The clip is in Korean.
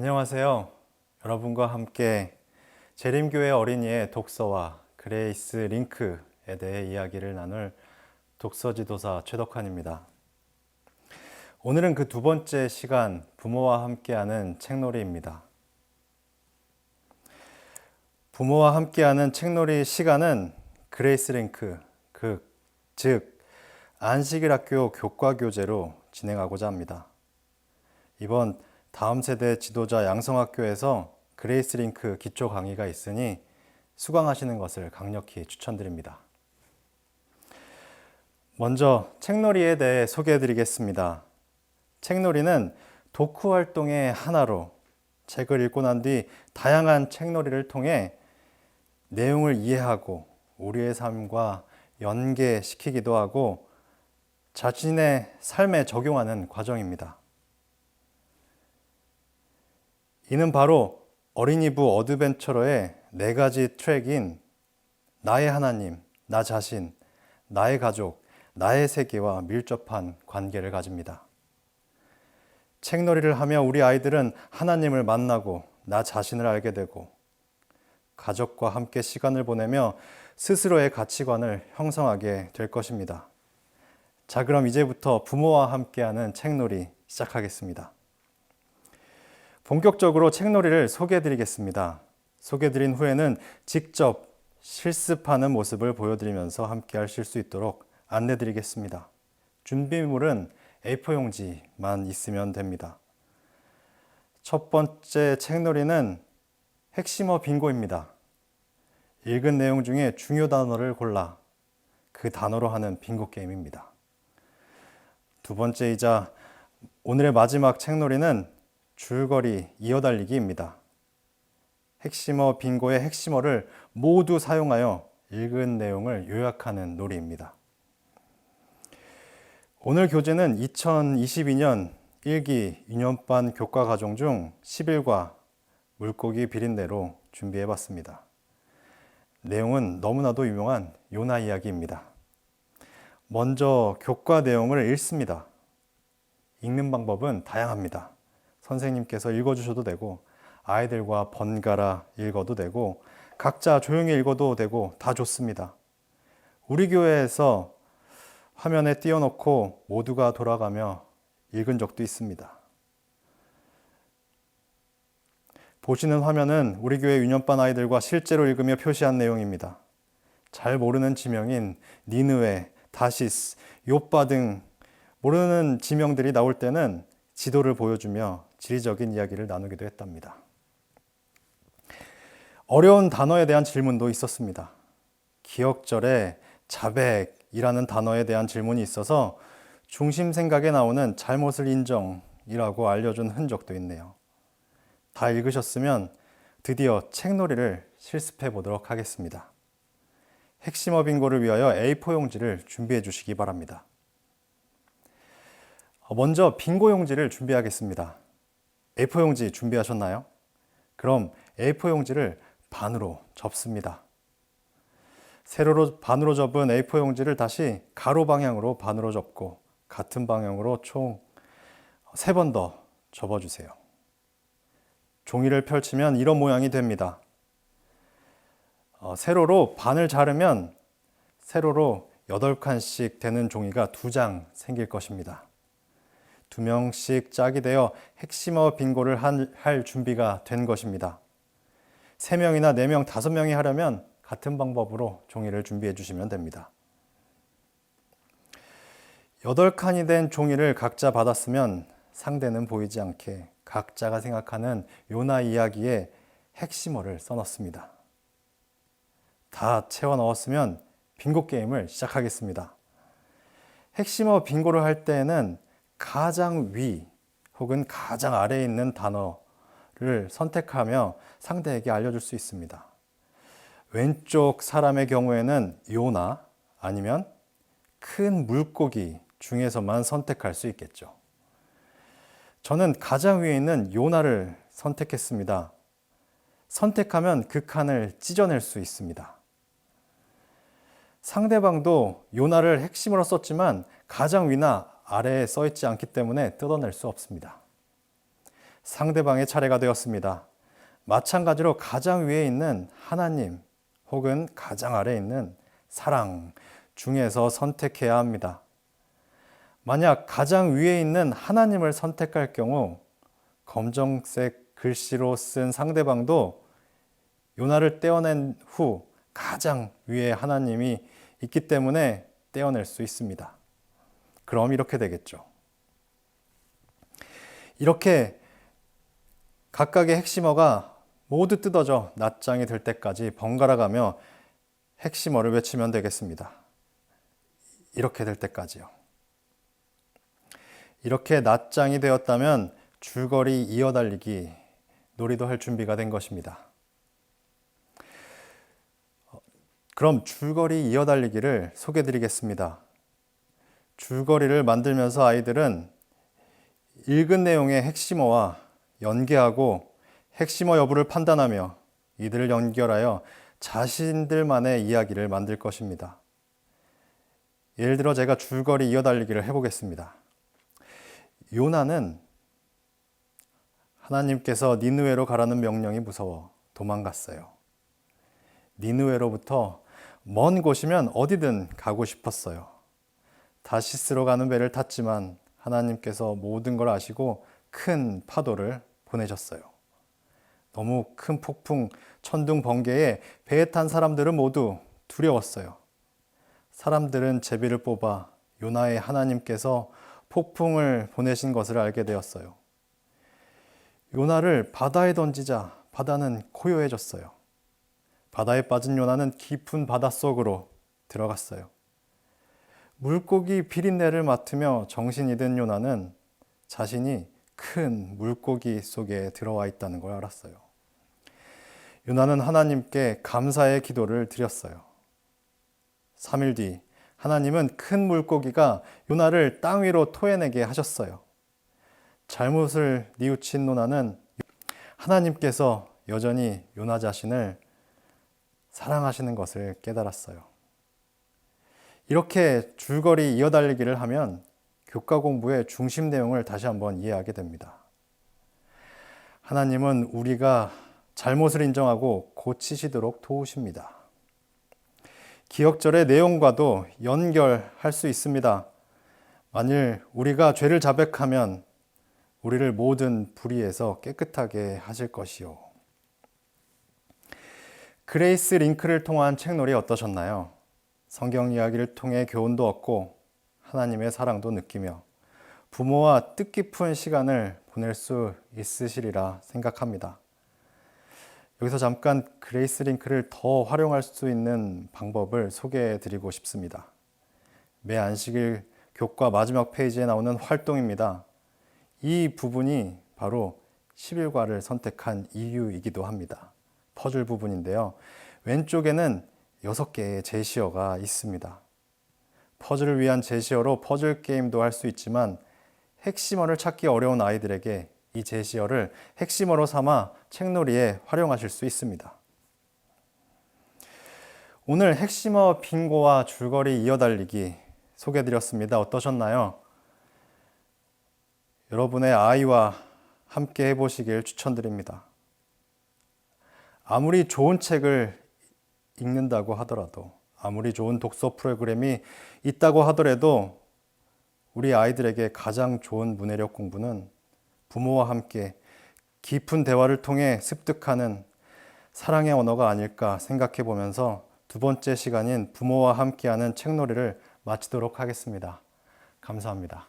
안녕하세요. 여러분과 함께 재림교회 어린이의 독서와 그레이스 링크에 대해 이야기를 나눌 독서지도사 최덕환입니다. 오늘은 그 두 번째 시간 부모와 함께하는 책놀이입니다. 부모와 함께하는 책놀이 시간은 그레이스 링크, 그, 즉 안식일 학교 교과 교재로 진행하고자 합니다. 이번 다음 세대 지도자 양성학교에서 그레이스 링크 기초 강의가 있으니 수강하시는 것을 강력히 추천드립니다. 먼저 책놀이에 대해 소개해 드리겠습니다. 책놀이는 독후 활동의 하나로 책을 읽고 난 뒤 다양한 책놀이를 통해 내용을 이해하고 우리의 삶과 연계시키기도 하고 자신의 삶에 적용하는 과정입니다. 이는 바로 어린이부 어드벤처러의 네 가지 트랙인 나의 하나님, 나 자신, 나의 가족, 나의 세계와 밀접한 관계를 가집니다. 책놀이를 하며 우리 아이들은 하나님을 만나고 나 자신을 알게 되고 가족과 함께 시간을 보내며 스스로의 가치관을 형성하게 될 것입니다. 자, 그럼 이제부터 부모와 함께하는 책놀이 시작하겠습니다. 본격적으로 책놀이를 소개해 드리겠습니다. 소개해 드린 후에는 직접 실습하는 모습을 보여드리면서 함께 하실 수 있도록 안내 드리겠습니다. 준비물은 A4 용지만 있으면 됩니다. 첫 번째 책놀이는 핵심어 빙고입니다. 읽은 내용 중에 중요 단어를 골라 그 단어로 하는 빙고 게임입니다. 두 번째이자 오늘의 마지막 책놀이는 줄거리 이어달리기입니다. 핵심어 빙고의 핵심어를 모두 사용하여 읽은 내용을 요약하는 놀이입니다. 오늘 교재는 2022년 1기 유년반 교과 과정 중 11과 물고기 비린내로 준비해 봤습니다. 내용은 너무나도 유명한 요나 이야기입니다. 먼저 교과 내용을 읽습니다. 읽는 방법은 다양합니다. 선생님께서 읽어주셔도 되고, 아이들과 번갈아 읽어도 되고, 각자 조용히 읽어도 되고, 다 좋습니다. 우리 교회에서 화면에 띄워놓고 모두가 돌아가며 읽은 적도 있습니다. 보시는 화면은 우리 교회 유년반 아이들과 실제로 읽으며 표시한 내용입니다. 잘 모르는 지명인 니느웨, 다시스, 요빠 등 모르는 지명들이 나올 때는 지도를 보여주며 지리적인 이야기를 나누기도 했답니다. 어려운 단어에 대한 질문도 있었습니다. 기억절에 자백이라는 단어에 대한 질문이 있어서 중심 생각에 나오는 잘못을 인정이라고 알려준 흔적도 있네요. 다 읽으셨으면 드디어 책놀이를 실습해 보도록 하겠습니다. 핵심어 빙고를 위하여 A4 용지를 준비해 주시기 바랍니다. 먼저 빙고 용지를 준비하겠습니다. A4 용지 준비하셨나요? 그럼 A4 용지를 반으로 접습니다. 세로로 반으로 접은 A4 용지를 다시 가로 방향으로 반으로 접고 같은 방향으로 총 세 번 더 접어주세요. 종이를 펼치면 이런 모양이 됩니다. 어, 세로로 반을 자르면 세로로 8칸씩 되는 종이가 두 장 생길 것입니다. 두 명씩 짝이 되어 핵심어 빙고를 할 준비가 된 것입니다. 세 명이나 네 명, 다섯 명이 하려면 같은 방법으로 종이를 준비해 주시면 됩니다. 여덟 칸이 된 종이를 각자 받았으면 상대는 보이지 않게 각자가 생각하는 요나 이야기에 핵심어를 써넣습니다. 다 채워 넣었으면 빙고 게임을 시작하겠습니다. 핵심어 빙고를 할 때에는 가장 위 혹은 가장 아래에 있는 단어를 선택하며 상대에게 알려줄 수 있습니다. 왼쪽 사람의 경우에는 요나 아니면 큰 물고기 중에서만 선택할 수 있겠죠. 저는 가장 위에 있는 요나를 선택했습니다. 선택하면 그 칸을 찢어낼 수 있습니다. 상대방도 요나를 핵심으로 썼지만 가장 위나 아래에 써 있지 않기 때문에 뜯어낼 수 없습니다. 상대방의 차례가 되었습니다. 마찬가지로 가장 위에 있는 하나님 혹은 가장 아래에 있는 사랑 중에서 선택해야 합니다. 만약 가장 위에 있는 하나님을 선택할 경우 검정색 글씨로 쓴 상대방도 요나를 떼어낸 후 가장 위에 하나님이 있기 때문에 떼어낼 수 있습니다. 그럼 이렇게 되겠죠. 이렇게 각각의 핵심어가 모두 뜯어져 낱장이 될 때까지 번갈아 가며 핵심어를 외치면 되겠습니다. 이렇게 될 때까지요. 이렇게 낱장이 되었다면 줄거리 이어달리기 놀이도 할 준비가 된 것입니다. 그럼 줄거리 이어달리기를 소개해 드리겠습니다. 줄거리를 만들면서 아이들은 읽은 내용의 핵심어와 연계하고 핵심어 여부를 판단하며 이들을 연결하여 자신들만의 이야기를 만들 것입니다. 예를 들어 제가 줄거리 이어달리기를 해보겠습니다. 요나는 하나님께서 니느웨로 가라는 명령이 무서워 도망갔어요. 니느웨로부터 먼 곳이면 어디든 가고 싶었어요. 다시스로 가는 배를 탔지만 하나님께서 모든 걸 아시고 큰 파도를 보내셨어요. 너무 큰 폭풍, 천둥, 번개에 배에 탄 사람들은 모두 두려웠어요. 사람들은 제비를 뽑아 요나의 하나님께서 폭풍을 보내신 것을 알게 되었어요. 요나를 바다에 던지자 바다는 고요해졌어요. 바다에 빠진 요나는 깊은 바닷속으로 들어갔어요. 물고기 비린내를 맡으며 정신이 든 요나는 자신이 큰 물고기 속에 들어와 있다는 걸 알았어요. 요나는 하나님께 감사의 기도를 드렸어요. 3일 뒤 하나님은 큰 물고기가 요나를 땅 위로 토해내게 하셨어요. 잘못을 뉘우친 요나는 하나님께서 여전히 요나 자신을 사랑하시는 것을 깨달았어요. 이렇게 줄거리 이어달리기를 하면 교과 공부의 중심 내용을 다시 한번 이해하게 됩니다. 하나님은 우리가 잘못을 인정하고 고치시도록 도우십니다. 기억절의 내용과도 연결할 수 있습니다. 만일 우리가 죄를 자백하면 우리를 모든 불의에서 깨끗하게 하실 것이요. 그레이스 링크를 통한 책놀이 어떠셨나요? 성경 이야기를 통해 교훈도 얻고 하나님의 사랑도 느끼며 부모와 뜻깊은 시간을 보낼 수 있으시리라 생각합니다. 여기서 잠깐 그레이스 링크를 더 활용할 수 있는 방법을 소개해 드리고 싶습니다. 매 안식일 교과 마지막 페이지에 나오는 활동입니다. 이 부분이 바로 11과를 선택한 이유이기도 합니다. 퍼즐 부분인데요. 왼쪽에는 6개의 제시어가 있습니다. 퍼즐을 위한 제시어로 퍼즐 게임도 할 수 있지만 핵심어를 찾기 어려운 아이들에게 이 제시어를 핵심어로 삼아 책놀이에 활용하실 수 있습니다. 오늘 핵심어 빙고와 줄거리 이어달리기 소개드렸습니다. 어떠셨나요? 여러분의 아이와 함께 해보시길 추천드립니다. 아무리 좋은 책을 읽는다고 하더라도, 아무리 좋은 독서 프로그램이 있다고 하더라도, 우리 아이들에게 가장 좋은 문해력 공부는 부모와 함께 깊은 대화를 통해 습득하는 사랑의 언어가 아닐까 생각해 보면서 두 번째 시간인 부모와 함께하는 책놀이를 마치도록 하겠습니다. 감사합니다.